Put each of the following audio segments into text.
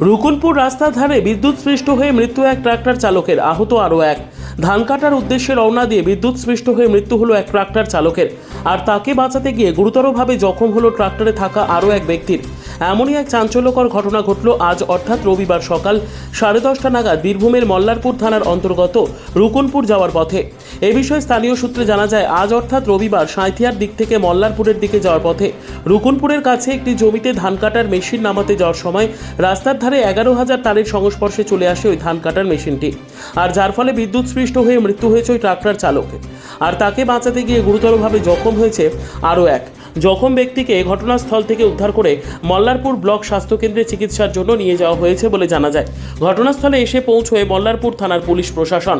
রুকুনপুর রাস্তার ধারে বিদ্যুৎ স্পৃষ্ট হয়ে মৃত্যু এক ট্রাক্টর চালকের, আহত আরও এক। ধান কাটার উদ্দেশ্যে রওনা দিয়ে বিদ্যুৎ স্পৃষ্ট হয়ে মৃত্যু হলো এক ট্রাক্টর চালকের। আর তাকে বাঁচাতে গিয়ে গুরুতরভাবে জখম হলো ট্রাক্টরে থাকা আরও এক ব্যক্তির। এমনই এক চাঞ্চল্যকর ঘটনা ঘটল আজ অর্থাৎ রবিবার সকাল সাড়ে দশটা নাগাদ বীরভূমের মল্লারপুর থানার অন্তর্গত রুকুনপুর যাওয়ার পথে। এ বিষয়ে স্থানীয় সূত্রে জানা যায়, আজ অর্থাৎ রবিবার সাঁথিয়ার দিক থেকে মল্লারপুরের দিকে যাওয়ার পথে রুকুনপুরের কাছে একটি জমিতে ধান কাটার মেশিন নামাতে যাওয়ার সময় রাস্তার ধারে এগারো হাজার তারের সংস্পর্শে চলে আসে ওই ধান কাটার মেশিনটি। আর যার ফলে বিদ্যুৎ স্পৃষ্ট হয়ে মৃত্যু হয়েছে ওই ট্রাক্টর চালকের আর তাকে বাঁচাতে গিয়ে গুরুতরভাবে জখম হয়েছে আরও এক। জখম ব্যক্তিকে ঘটনাস্থল থেকে উদ্ধার করে মল্লারপুর ব্লক স্বাস্থ্যকেন্দ্রে চিকিৎসার জন্য নিয়ে যাওয়া হয়েছে বলে জানা যায়। ঘটনাস্থলে এসে পৌঁছয় মল্লারপুর থানার পুলিশ প্রশাসন।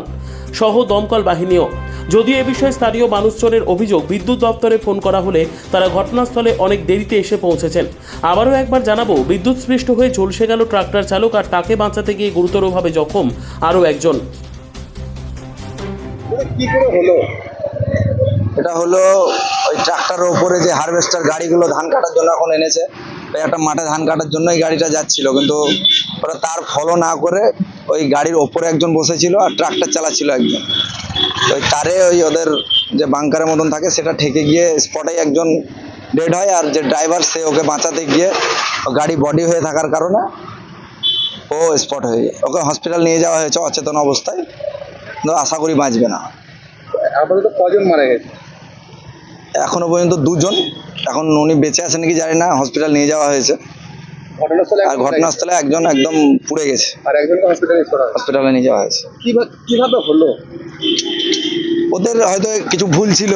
সহ দমকল বাহিনীও। যদিও এ বিষয়ে স্থানীয় মানুষজনের অভিযোগ বিদ্যুৎ দপ্তরে ফোন করা হলে তারা ঘটনাস্থলে অনেক দেরিতে এসে পৌঁছেছেন। আবারও একবার জানাব বিদ্যুৎ স্পৃষ্ট হয়ে ঝলসে গেল ট্রাক্টর চালক আর তাকে বাঁচাতে গিয়ে গুরুতরভাবে জখম আরও একজন। কি করে হলো? এটা হলো ওই ট্রাক্টরের উপরে যে হারভেস্টার গাড়িগুলো ধান কাটার জন্য এখন এনেছে একটা মাঠে ধান কাটার জন্য জন্যই গাড়িটা যাচ্ছিল। কিন্তু ওরা তার ফলো না করে ওই গাড়ির ওপরে একজন বসেছিল আর ট্রাক্টর চালাচ্ছিল একজন। ওই তারে ওই ওদের যে বাংকারের মতন থাকে, সেটা ঠেকে গিয়ে স্পটে একজন ডেড হয় আর যে ড্রাইভার সে ওকে বাঁচাতে গিয়ে গাড়ি বডি হয়ে থাকার কারণে ও স্পট হয়ে যায় ওকে হসপিটাল নিয়ে যাওয়া হয়েছে অচেতন অবস্থায়। আশা করি বাঁচবে না। আপাতত কজন মারা গেছে? এখনও পর্যন্ত দুজন। এখন উনি বেঁচে আছে নাকি জানি না হসপিটাল নিয়ে যাওয়া হয়েছে। আর ঘটনাস্থলে একজন একদম পুড়ে গেছে। আর একজনকে হসপিটালে হসপিটালে নিয়ে যাওয়া হয়েছে। কীভাবে কীভাবে হলো? ওদের হয়তো কিছু ভুল ছিল।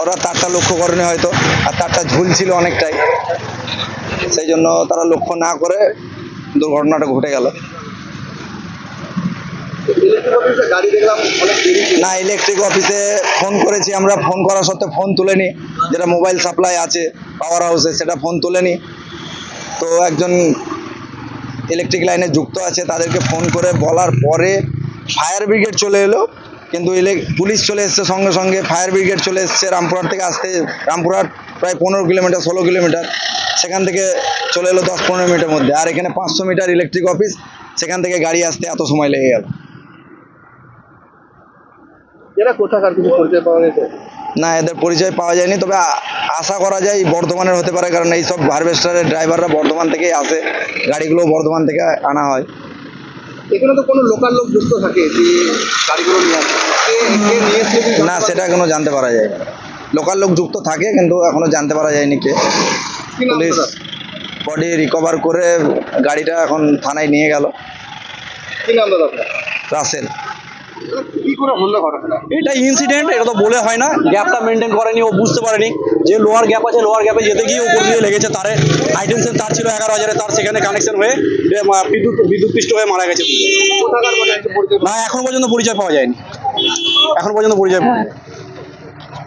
ওরা তারটা লক্ষ্য করেনি হয়তো। আর তারটা ঝুল ছিল অনেকটাই। সেই জন্য তারা লক্ষ্য না করে দুর্ঘটনাটা ঘটে গেল ইলেকট্রিক অফিসে গাড়ি দেখলাম অনেক দেরি ছিল। না ইলেকট্রিক অফিসে ফোন করেছি, আমরা ফোন করা সত্ত্বেও ফোন তুলেনি। যেটা মোবাইল সাপ্লাই আছে পাওয়ার হাউসে সেটা ফোন তুলেনি। তো একজন ইলেকট্রিক লাইনে যুক্ত আছে, তাদেরকে ফোন করে বলার পরে ফায়ার ব্রিগেড চলে এলো। কিন্তু ইলেক- পুলিশ চলে এসছে সঙ্গে সঙ্গে। ফায়ার ব্রিগেড চলে এসছে রামপুরহাট থেকে আসতে। রামপুরহাট প্রায় পনেরো কিলোমিটার, ষোলো কিলোমিটার। সেখান থেকে চলে এলো দশ পনেরো মিনিটের মধ্যে। আর এখানে পাঁচশো মিটার ইলেকট্রিক অফিস সেখান থেকে গাড়ি আসতে এত সময় লেগে গেল। এরা কোথাকার কিছু পরিচয় পাওয়া গেছে? না এদের পরিচয় পাওয়া যায়নি তবে আশা করা যায় বর্ধমানের হতে পারে কারণ এইসব হারভেস্টারের ড্রাইভাররা বর্ধমান থেকেই আসে গাড়িগুলো বর্ধমান থেকে আনা হয়। এখানে তো কোনো লোকাল লোক যুক্ত থাকে যে গাড়িগুলো নিয়ে আসে। না সেটা এখনও জানতে পারা যায়। লোকাল লোক যুক্ত থাকে কিন্তু এখনও জানতে পারা যায়নি কে? পুলিশ বডি রিকভার করে গাড়িটা এখন থানায় নিয়ে গেল। কি নাম দাদা রাসেল। কি করে হলো ঘটনা এটা ইনসিডেন্ট এটা তো বলে হয় না। গ্যাপটা মেনটেন করেনি ও বুঝতে পারেনি যে লোয়ার গ্যাপ আছে লোয়ার গ্যাপে যেতে গিয়ে উপর দিয়ে লেগেছে তারে। হাইটেন্সের তার ছিল এগারো হাজারে তার সেখানে কানেকশন হয়ে বিদ্যুৎ বিদ্যুৎ হয়ে মারা গেছে। না এখন পর্যন্ত পরিচয় পাওয়া যায়নি। এখন পর্যন্ত পরিচয় পাওয়া।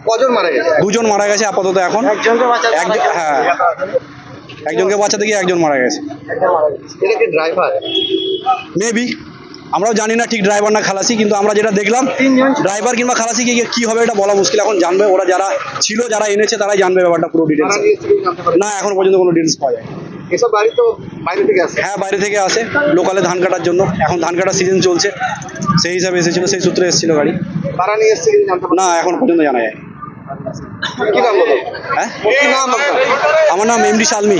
কজন মারা গেছে? দুজন মারা গেছে আপাতত এখন। একজন হ্যাঁ। একজনকে বাঁচাতে গিয়ে একজন মারা গেছে। এটা কি ড্রাইভার মেবি আমরাও জানি না ঠিক ড্রাইভার না খালাসি কিন্তু আমরা যেটা দেখলাম ড্রাইভার কিংবা খালাসি কি কি হবে এটা বলা মুশকিল। এখন জানবে ওরা যারা ছিল যারা এনেছে তারাই জানবে ব্যাপারটা পুরো ডিটেলস না এখন পর্যন্ত কোনো ডিটেলস পাওয়া যায় এসব গাড়ি তো বাইরে থেকে আসে। হ্যাঁ বাইরে থেকে আসে লোকালে ধান কাটার জন্য। এখন ধান কাটার সিজন চলছে সেই হিসাবে এসেছিল সেই সূত্রে এসেছিল গাড়ি। ভাড়া নিয়ে এসছে না এখন পর্যন্ত জানা যায় কি নাম বলো? হ্যাঁ? আমার নাম এমডি শালমি